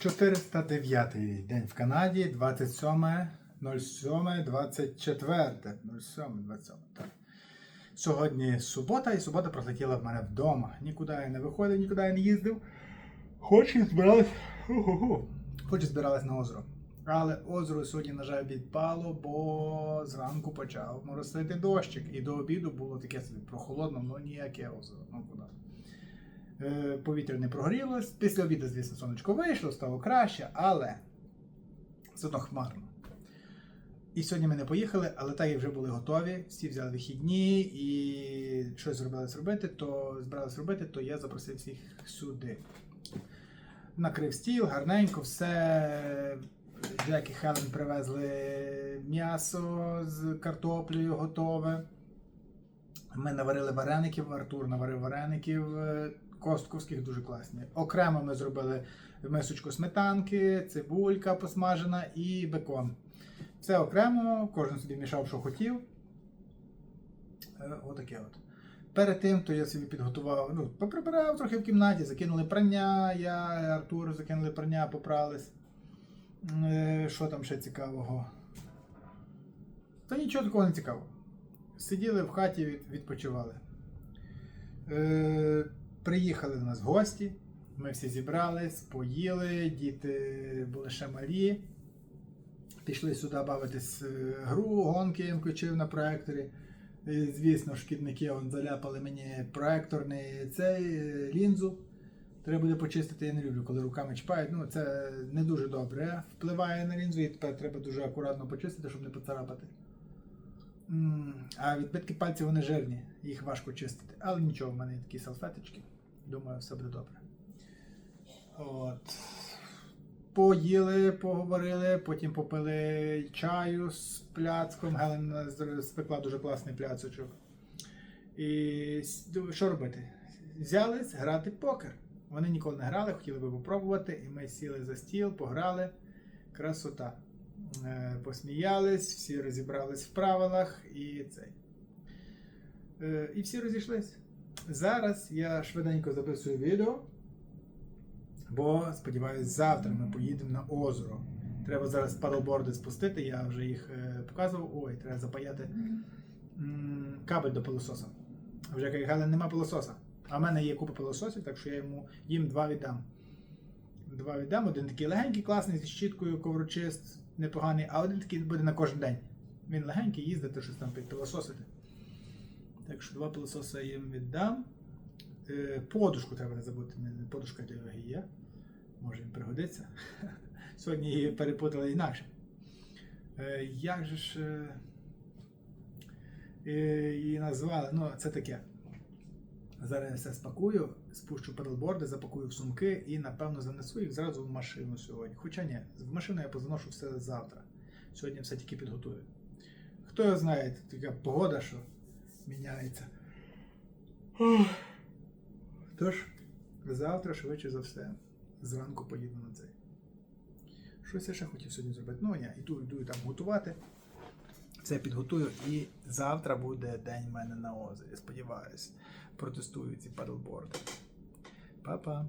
409 день в Канаді, 27, 07, 24, 07, 27, так. Сьогодні субота, і субота пролетіла в мене вдома. Нікуди я не виходив, нікуди я не їздив. Хоч і збирались, хоч і збирались на озеро. Але озеро сьогодні, на жаль, відпало, бо зранку почав моросити дощик. І до обіду було таке собі прохолодно, ну ніяке озеро. Ну куди. Е, повітря не прогрілось. Після обіду, звісно, сонечко вийшло, стало краще, але все одно хмарно. І сьогодні ми не поїхали, але так як вже були готові, всі взяли вихідні і щось зробилось робити, то збирались робити, то я запросив всіх сюди. Накрив стіл, гарненько, все. Джек і Хелен привезли м'ясо з картоплею готове. Ми наварили вареників, Артур наварив вареників е, костковських, дуже класні. Окремо ми зробили мисочку сметанки, цибулька посмажена і бекон. Все окремо, кожен собі мішав, що хотів. Е, Отаке от. Перед тим, то я собі підготував, ну, поприбирав трохи в кімнаті, закинули прання, я і Артур закинули прання, попрались. Е, Що там ще цікавого? Та нічого такого не цікавого. Сиділи в хаті, відпочивали. Приїхали до нас гості. Ми всі зібрались, поїли, діти були ще малі. Пішли сюди бавитись е, гру, гонки, я включив на проекторі. І, звісно, шкідники он заляпали мені проекторний цей е, лінзу. Треба буде почистити, я не люблю, коли руками чіпають. Ну, це не дуже добре. Впливає на лінзу, і тепер треба дуже акуратно почистити, щоб не поцарапати. А відбитки пальців вони жирні, їх важко чистити. Але нічого, в мене є такі салфеточки. Думаю, все буде добре. От. Поїли, поговорили, потім попили чаю з пляцком. Гелена спекла дуже класний пляцочок. І що робити? Взялись грати покер. Вони ніколи не грали, хотіли би попробувати, і ми сіли за стіл, пограли. Красота. Е, Посміялись, всі розібрались в правилах і цей. Е, І всі розійшлись. Зараз я швиденько записую відео, бо сподіваюся, завтра ми поїдемо на озеро. Треба зараз падлборди спустити, я вже їх е, показував. Ой, треба запаяти кабель до пилососа. Вже як Гален нема пилососа. А в мене є купа пилососів, так що я йому їм два віддам. Два віддам. Один такий легенький, класний, зі щіткою, коврочист, непоганий, а один такий буде на кожен день. Він легенький, їздити, щось там підпилососити. Так що два пилососи я їм віддам. Е, Подушку треба не забути. Подушка для йоги є. Може їм пригодиться. Сьогодні її перепутали інакше. Е, Як же ж е, її назвали? Ну, це таке. Зараз я все спакую, спущу педалборди, запакую в сумки і, напевно, занесу їх зразу в машину сьогодні. Хоча ні, в машину я позаношу все завтра. Сьогодні все тільки підготую. Хто його знає, така погода, що міняється. Тож, завтра, швидше за все, зранку поїду на цей. Щось я ще хотів сьогодні зробити. Ну, ні, іду, йду там готувати. Це підготую і завтра буде день в мене на озері. Сподіваюсь, протестую ці падлборди. Па-па.